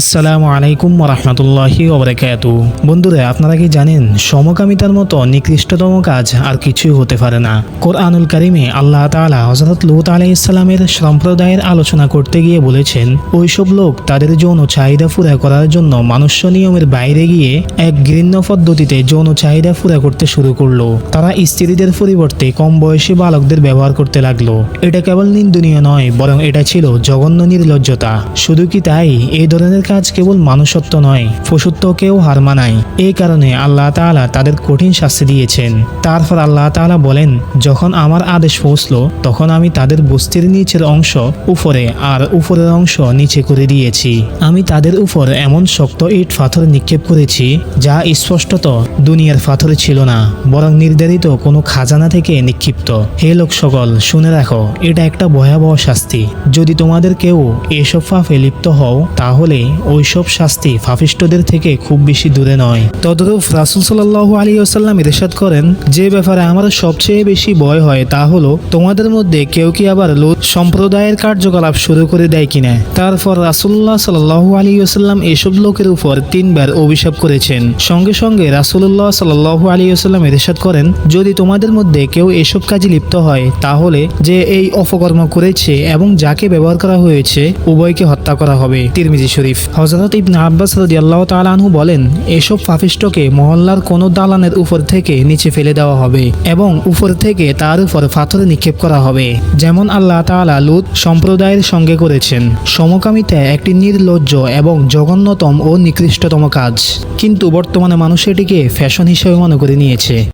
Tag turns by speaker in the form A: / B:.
A: আসসালামু আলাইকুম রহমতুল্লাহি ওবরাকাতু। বন্ধুরা, আপনারা কি জানেন, সমকামিতার মতো নিকৃষ্টতম কাজ আর কিছুই হতে পারে না। কোরআনুল কারিমে আল্লাহ তাআলা হজরত লুত আলাই ইসলামের সম্প্রদায়ের আলোচনা করতে গিয়ে বলেছেন, ওইসব লোক তাদের যৌন চাহিদা পুরা করার জন্য মানুষ্য নিয়মের বাইরে গিয়ে এক ঘৃণ্য পদ্ধতিতে যৌন চাহিদা পুরা করতে শুরু করল। তারা স্ত্রীদের পরিবর্তে কম বয়সী বালকদের ব্যবহার করতে লাগল। এটা কেবল নিন্দনীয় নয়, বরং এটা ছিল জঘন্য নির্লজ্জতা। শুধু কি তাই? এই ধরনের কাজ কেবল মানুষত্ব নয় পশুত্বকেও হার মানায়। এই কারণে আল্লাহ তাআলা তাদের কঠিন শাস্তি দিয়েছেন। তারপর আল্লাহ তাআলা বলেন, যখন আমার আদেশ পৌঁছলো, তখন আমি তাদের বস্তির নিচের অংশ উপরে আর উপরের অংশ নিচে করে দিয়েছি। আমি তাদের উপর এমন শক্ত ইট পাথর নিক্ষেপ করেছি, যা স্পষ্টত দুনিয়ার পাথর ছিল না, বরং নির্ধারিত কোনো খাজানা থেকে নিক্ষিপ্ত। হে লোক সকল, শুনে রাখো, এটা একটা ভয়াবহ শাস্তি। যদি তোমাদের কেউ এসব ফাফে লিপ্ত হও, তাহলে ওইসব শাস্তি ফাফিষ্টদের থেকে খুব বেশি দূরে নয়। তদরূপ রাসুল সাল্লাহ আলী আসাল্লাম ইরশাদ করেন, যে ব্যাপারে আমার সবচেয়ে বেশি ভয় হয় তা হলো, তোমাদের মধ্যে কেউ কি আবার লোক সম্প্রদায়ের কার্যকলাপ শুরু করে দেয় কিনা? তারপর রাসুল্লাহ সাল্লাহ আলী আসাল্লাম এসব লোকের উপর তিনবার অভিশাপ করেছেন। সঙ্গে সঙ্গে রাসুল্লাহ সাল্লাহ আলী আসাল্লাম ইরশাদ করেন, যদি তোমাদের মধ্যে কেউ এসব কাজে লিপ্ত হয়, তাহলে যে এই অপকর্ম করেছে এবং যাকে ব্যবহার করা হয়েছে, উভয়কে হত্যা করা হবে। তিরমিজি শরীফ। হজরত ইবনে আব্বাস রাদিয়াল্লাহু তাআলা আনহু বলেন, এসব ফাফিষ্টকে মহল্লার কোনো দালানের উপর থেকে নিচে ফেলে দেওয়া হবে এবং উপর থেকে তার উপর পাথর নিক্ষেপ করা হবে। যেমন আল্লাহ তাআলা লুত সম্প্রদায়ের সঙ্গে করেছেন। সমকামিতা একটি নির্লজ্জ এবং জঘন্যতম ও নিকৃষ্টতম কাজ। কিন্তু বর্তমানে মানুষ এটিকে ফ্যাশন হিসেবে মনে করে নিয়েছে।